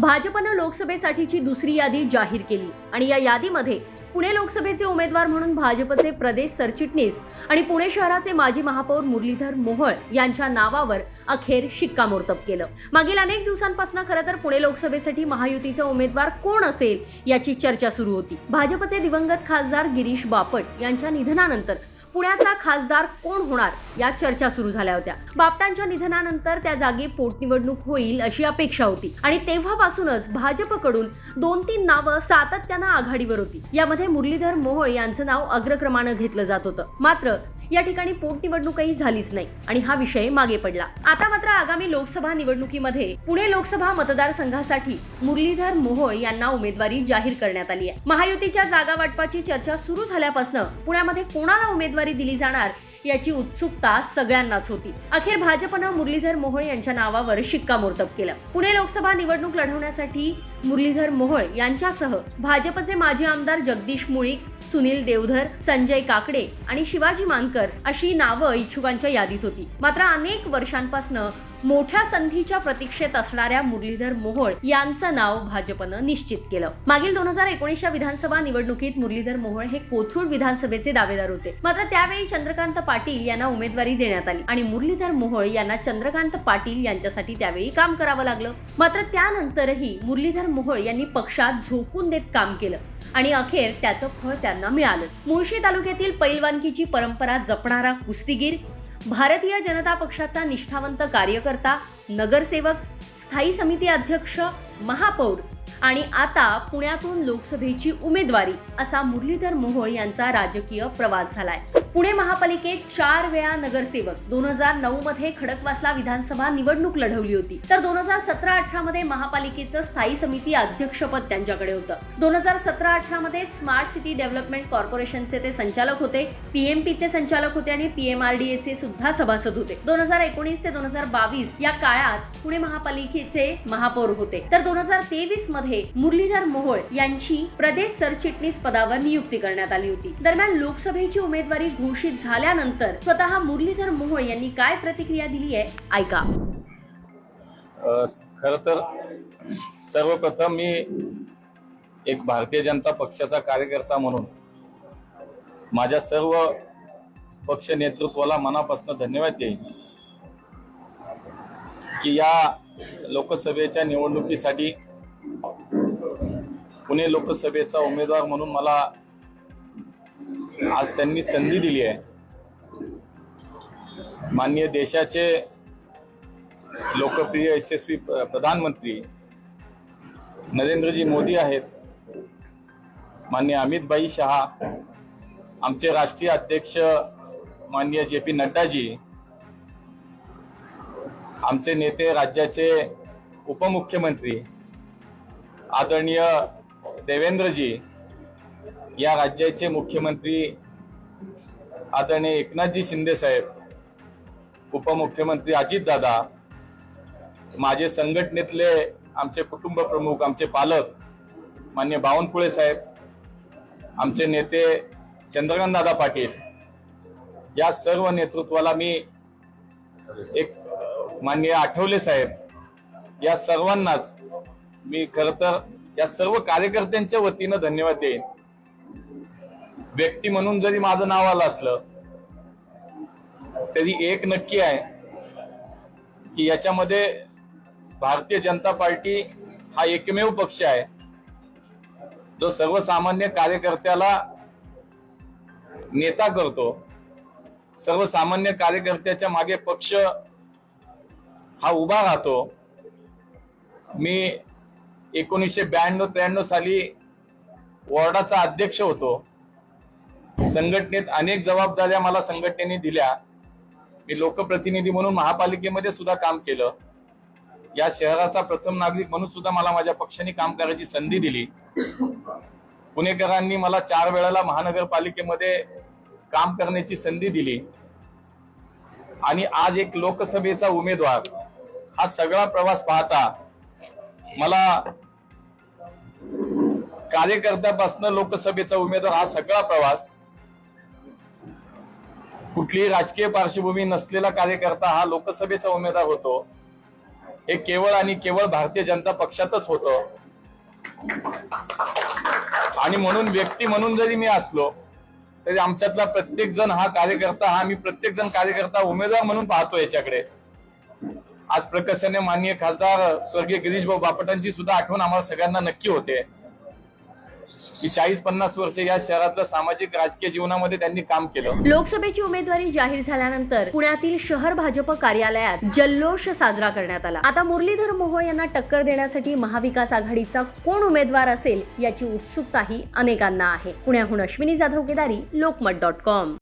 भाजपनं लोकसभेसाठीची दुसरी यादी जाहीर केली आणि या यादीमध्ये पुणे लोकसभेचे उमेदवार म्हणून भाजपचे प्रदेश सरचिटणीस आणि पुणे शहराचे माजी महापौर मुरलीधर मोहोळ यांच्या नावावर अखेर शिक्कामोर्तब केलं. मागील अनेक दिवसांपासून खरं तर पुणे लोकसभेसाठी महायुतीचा उमेदवार कोण असेल याची चर्चा सुरू होती. भाजपचे दिवंगत खासदार गिरीश बापट यांच्या निधनानंतर पुण्याचा खासदार कोण होणार या चर्चा सुरू झाल्या होत्या. बापटांच्या निधनानंतर त्या जागी पोटनिवडणूक होईल अशी अपेक्षा होती. आणि तेव्हापासूनच भाजपकडून दोन तीन नावं सातत्यानं आघाडीवर होती. यामध्ये मुरलीधर मोहोळ यांचं नाव अग्रक्रमानं घेतलं जात होतं. मात्र या ठिकाणी पोटनिवडणूकही झालीच नाही आणि हा विषय मागे पडला. आता मात्र आगामी लोकसभा निवडणुकीमध्ये पुणे लोकसभा मतदारसंघासाठी मुरलीधर मोहोळ यांना उमेदवारी जाहीर करण्यात आली आहे. महायुतीच्या जागा वाटपाची चर्चा सुरू झाल्यापासून पुण्यामध्ये कोणाला उमेदवारी दिली जाणार याची उत्सुकता सगळ्यांनाच होती. अखेर भाजपनं मुरलीधर मोहोळ यांच्या नावावर शिक्कामोर्तब केलं. पुणे लोकसभा निवडणूक लढवण्यासाठी मुरलीधर मोहोळ यांच्यासह भाजपचे माजी आमदार जगदीश मुळीक सुनील देवधर संजय काकडे आणि शिवाजी मानकर अशी नावं इच्छुकांच्या यादीत होती. मात्र अनेक वर्षांपासून मोठ्या संधीच्या प्रतीक्षेत असणाऱ्या मुरलीधर मोहोळ यांचं नाव भाजपनं निश्चित केलं. मागील दोन हजार एकोणीसच्या विधानसभा निवडणुकीत मुरलीधर मोहोळ हे कोथरूड विधानसभेचे दावेदार होते. मात्र त्यावेळी चंद्रकांत पाटील यांना उमेदवारी देण्यात आली आणि मुरलीधर मोहोळ यांना चंद्रकांत पाटील यांच्यासाठी त्यावेळी काम करावं लागलं. मात्र त्यानंतरही मुरलीधर मोहोळ यांनी पक्षात झोकून देत काम केलं आणि अखेर त्याचं फळ त्यांना मिळालं. मुळशी तालुक्यातील पैलवानकीची परंपरा जपणारा कुस्तीगीर भारतीय जनता पक्षाचा निष्ठावंत कार्यकर्ता नगरसेवक स्थायी समिती अध्यक्ष महापौर आणि आता पुण्यातून लोकसभेची उमेदवारी असा मुरलीधर मोहोळ यांचा राजकीय प्रवास झालाय. पुणे महापालिकेत चार वेळा नगरसेवक. दोन हजार नऊ मध्ये खडकवासला विधानसभा निवडणूक लढवली होती. तर दोन हजार सतरा अठरा मध्ये महापालिकेचं स्थायी समिती अध्यक्षपद त्यांच्याकडे होतं. दोन हजार सतरा अठरा मध्ये स्मार्ट सिटी डेव्हलपमेंट कॉर्पोरेशनचे ते संचालक होते पीएमपीचे संचालक होते आणि पीएमआरडीएचे सुद्धा सभासद होते. दोन हजार एकोणीस ते दोन हजार बावीस या काळात पुणे महापालिकेचे महापौर होते. तर दोन हजार तेवीसमध्ये मुरलीधर मोहोळ यांची प्रदेश सरचिटणीस पदावर नियुक्ती करण्यात आली होती. दरम्यान लोकसभेची उमेदवारी घोषित झाल्यानंतर स्वतः मुरलीधर मोहोळ यांनी काय प्रतिक्रिया दिली आहे? ऐका. खर खरं तर सर्वप्रथम मी एक भारतीय जनता पक्षाचा कार्यकर्ता म्हणून माझ्या सर्व पक्ष नेतृत्वाला मनापासून धन्यवाद देईन की या लोकसभेच्या निवडणुकीसाठी पुणे लोकसभेचा उमेदवार म्हणून मला आज त्यांनी संधी दिली आहे. माननीय देशाचे लोकप्रिय यशस्वी प्रधानमंत्री नरेंद्रजी मोदी आहेत. माननीय अमितभाई शहा आमचे राष्ट्रीय अध्यक्ष माननीय जे पी नड्डाजी आमचे नेते राज्याचे उपमुख्यमंत्री आदरणीय देवेंद्रजी या राज्याचे मुख्यमंत्री आदरणीय एकनाथजी शिंदे साहेब उपमुख्यमंत्री अजितदादा माझे संघटनेतले आमचे कुटुंब प्रमुख आमचे पालक मान्य बावनकुळे साहेब आमचे नेते चंद्रकांत दादा पाटील या सर्व नेतृत्वाला मी एक माननीय आठवले साहेब या सर्वांनाच मी खरं तर या सर्व कार्यकर्त्यांच्या वतीनं धन्यवाद देईन. व्यक्ती म्हणून जरी माझं नाव आलं असलं तरी एक नक्की आहे की याच्यामध्ये भारतीय जनता पार्टी हा एकमेव पक्ष आहे जो सर्वसामान्य कार्यकर्त्याला नेता करतो. सर्वसामान्य कार्यकर्त्याच्या मागे पक्ष हा उभा राहतो. मी एकोणीसशे ब्याण्णव त्र्याण्णव साली वॉर्डाचा अध्यक्ष होतो. संघटनेत अनेक जबाबदाऱ्या मला संघटनेने दिल्या. मी लोकप्रतिनिधी म्हणून महापालिकेमध्ये सुद्धा काम केलं. या शहराचा प्रथम नागरिक म्हणून सुद्धा मला माझ्या पक्षाने काम करायची संधी दिली. पुणेकरांनी मला चार वेळेला महानगरपालिकेमध्ये काम करण्याची संधी दिली. आणि आज एक लोकसभेचा उमेदवार हा सगळा प्रवास पाहता मला कार्यकर्त्यापासून लोकसभेचा उमेदवार हा सगळा प्रवास कुठलीही राजकीय पार्श्वभूमी नसलेला कार्यकर्ता हा लोकसभेचा उमेदवार होतो. हे केवळ आणि केवळ भारतीय जनता पक्षातच होतं. आणि म्हणून व्यक्ती म्हणून जरी मी असलो तरी आमच्यातला प्रत्येक जण हा कार्यकर्ता हा मी प्रत्येक जण कार्यकर्ता उमेदवार म्हणून पाहतो याच्याकडे. आज प्रकर्षाने माननीय खासदार स्वर्गीय गिरीश भाऊ बापटांची सुद्धा आठवण आम्हाला सगळ्यांना नक्की होते. की चाळीस पन्नास वर्ष या शहरातल्या सामाजिक राजकीय जीवनामध्ये त्यांनी काम केलं. लोकसभेची उमेदवारी जाहीर झाल्यानंतर पुण्यातील शहर भाजप कार्यालयात जल्लोष साजरा करण्यात आला. आता मुरलीधर मोहोळ यांना टक्कर देण्यासाठी महाविकास आघाडीचा कोण उमेदवार असेल याची उत्सुकताही अनेकांना आहे. पुण्याहून अश्विनी जाधव केदारी लोकमत डॉट कॉम.